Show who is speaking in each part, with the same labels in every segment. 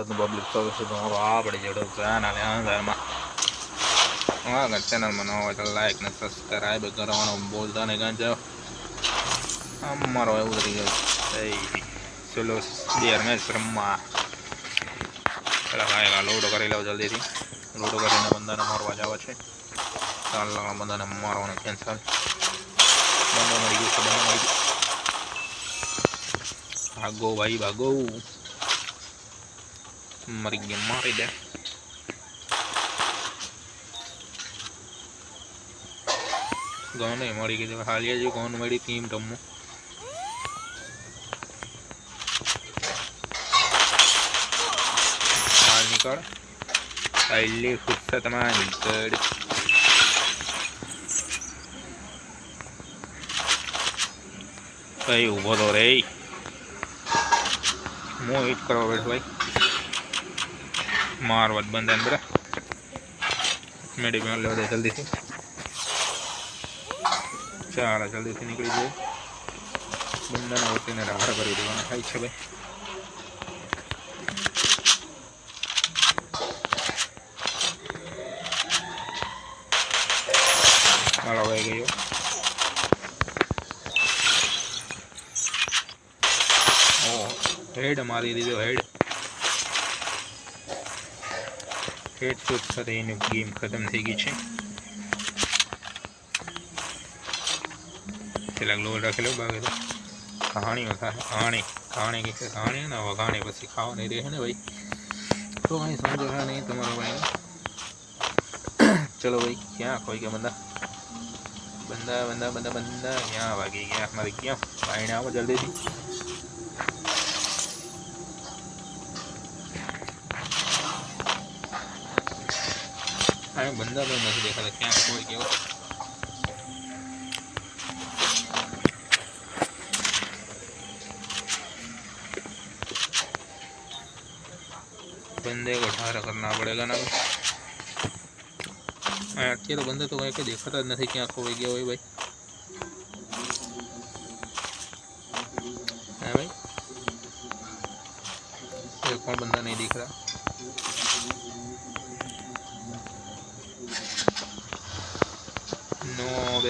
Speaker 1: અમદાવાદનું પબ્લિક તો આપણે જેડો ચેનલ અંદરમાં આગળ ચેનલમાં ન હોય તો લાઈક ને સબસ્ક્રાઈબ કરવાનું બોલતા ને કાં જાઓ અમારો એવું થઈ ગયું ચલો બેર મેચ રમવા પેલા ભાઈ લોડો કરી લો જલ્દીથી લોડો કરીને બંદાને મારવા જવા છે ચાલ બંદાને મારવાનું કેન્સલ બંદો મરી ગયું છે ભાગો ભાઈ ભાગો મરી ગયા મારી દે ગૌને મળી ગઈ હાલિયા જે ગૌન મળી ટીમ રમવું હાલ નીકળ પહેલી ફુરસતમાં નીકળ કઈ ઊભો તો રે હું હિટ કરવા બેઠો ભાઈ મારવા જ બંધ એમ બરા મેડિકલ લેવા દે જલ્દીથી ચાલો જલ્દીથી નીકળી જાય બંધાને વચ્ચેને રાહર કરી દેવાના થાય છે ભાઈ હાલો ભાઈ ગયો ઓ હેડ મારી દીધો હેડ હેડ શોટ સાથે એની ગેમ ખતમ થઈ ગઈ છે પેલા લોલ રાખેલો બાકી કહાણીઓ થાય કહાણી કહાણી કે કહાણી ને વઘાણી પછી ખાવાની રહે ને ભાઈ તો અહીં સમજો નહીં તમારો ભાઈ ચલો ભાઈ ક્યાં કોઈ કે બંદા બંદા બંદા બંદા બંદા ક્યાં વાગી ગયા મારે ક્યાં ભાઈને આવો જલ્દીથી અહીં બંદા તો નથી દેખાતા ક્યાં કોઈ કેવો बंदे को ठारा करना पड़ेगा ना भाई અત્યારે બંદે તો કંઈ દેખાતા જ નથી ક્યાં ખોવાઈ ગયા હોય ભાઈ હા ભાઈ एक और बंदा नहीं दिख रहा नो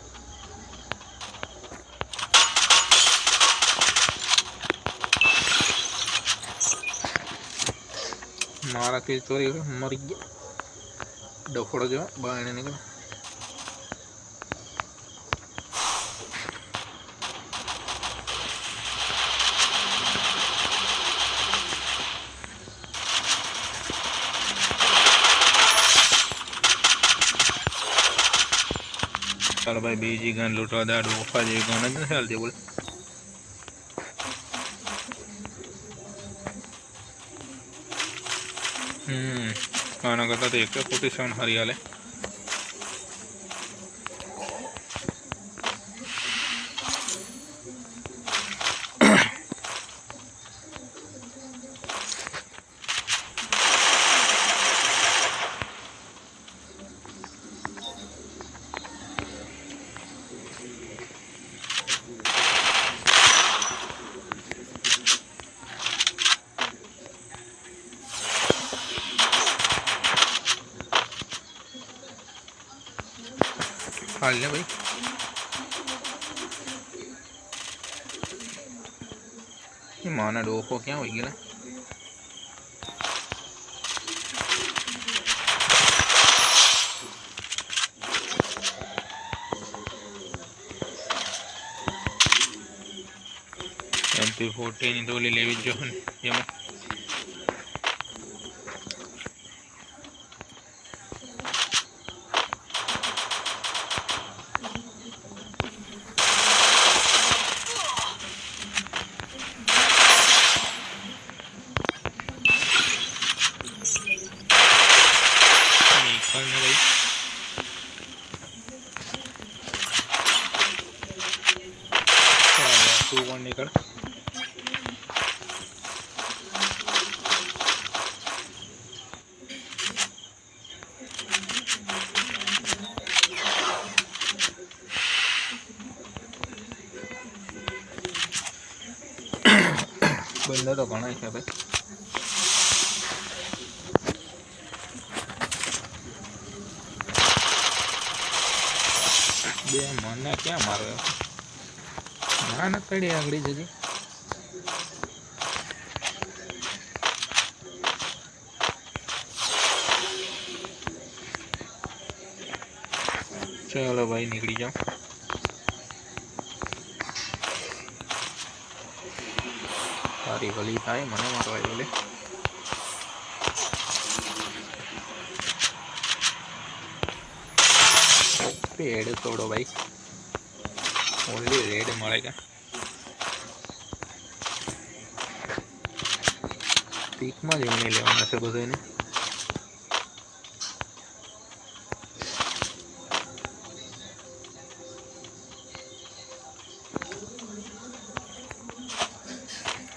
Speaker 1: મારાથી ચોરી મરી ગયા. ડફોડો જો બાયણે નીકળે ચાલો ભાઈ, બીજી ગન લૂંટવા દાડું ઓફા જેવી ગન જ નથી હાલતી બોલ. दुकान का देखते हो तो एक तो फोर्टी सेवन हरियाले। હાલે લે ભાઈ. માના ડોકો ક્યાં હોય ગયેલા? એમપી ફોર્ટીની ડોલી લેવી જ જોઈએ ને. એમાં બંધા તો ઘણા છે ભાઈ. બે મને ક્યાં મારે ના, ન કડી આગળ જજી. ચાલો ભાઈ, નીકળી જાઓ. તારી ગલી થાય મને મારવાય ગલી રેડ તોડો ભાઈ ઓનલી રેડ મળેગા પીકમાં જ એમને લેવાના છે બધાને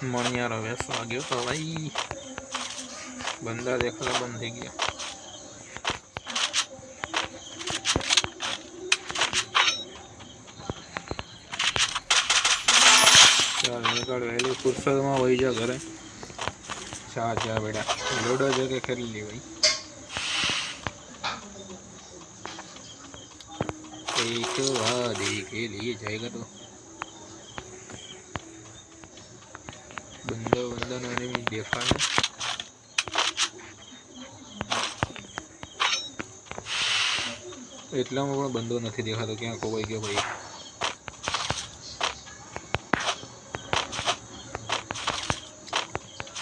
Speaker 1: મણિયારો વેસવા ગયો તો ભાઈ બંદા દેખાતા બંધ થઈ ગયા ચાલ નીકળ વહેલી ફુરસદમાં વહી જા ઘરે ચા ચા બેટા લોડો છે કે ખેલી લી ભાઈ એક વાદી કે લીએ જાયગા તો બંદો બંદોનો એનિમી દેખાને એટલામાં પણ બંદો નથી દેખાતો, ક્યાં કોઈ ગયો ભાઈ.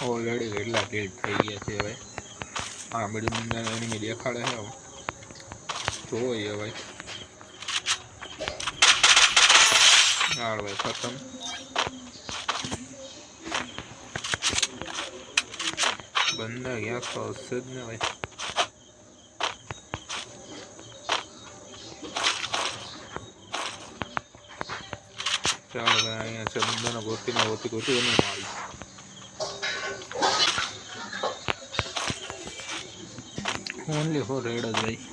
Speaker 1: ઓલરેડી કેટલા કિલ થઈ ગયા છે હવે. આ બધું બંદા એનિમી દેખાડે છે જોઈએ ભાઈ હાલ ભાઈ ખતમ. જ ને ભાઈ ચાલો અહીંયા છે બંદાનો ગોતીને ગોતી ગોતી એને મારી ઓનલી ફોર રેડ જ ભાઈ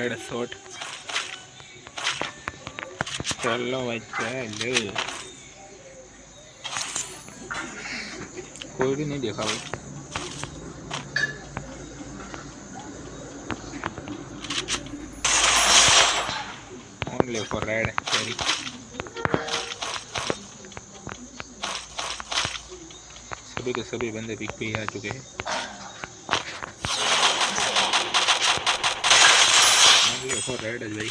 Speaker 1: वाइड शॉट चलो भाई चलो कोई भी नहीं देखा भाई। only for red? sorry सभी के सभी बंदे बिक पे आ चुके हैं। સો રેડ જ ભાઈ.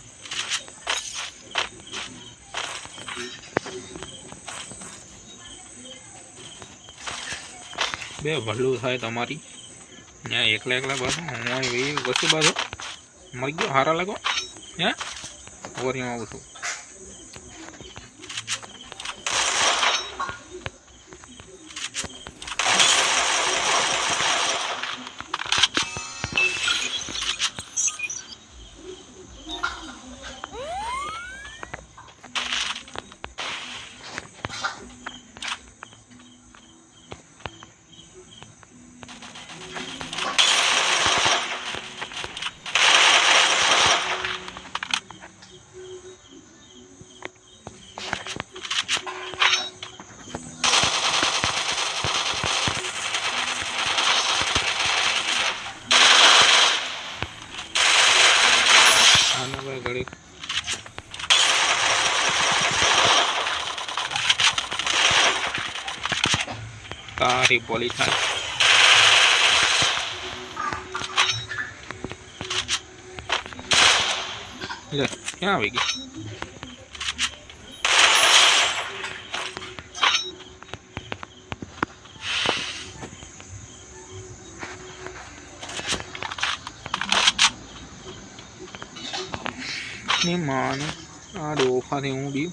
Speaker 1: બે ભલું થાય તમારી. ત્યાં એકલા એકલા બાજુ, હું વસ્તુ બાજુ. મરી ગયો? હારા લાગો હે? ઓવરિયામાં આવું છું. બેટરી પોલી થાય લે ક્યાં આવી ગઈ ની માને આ ડોફાથી હું બી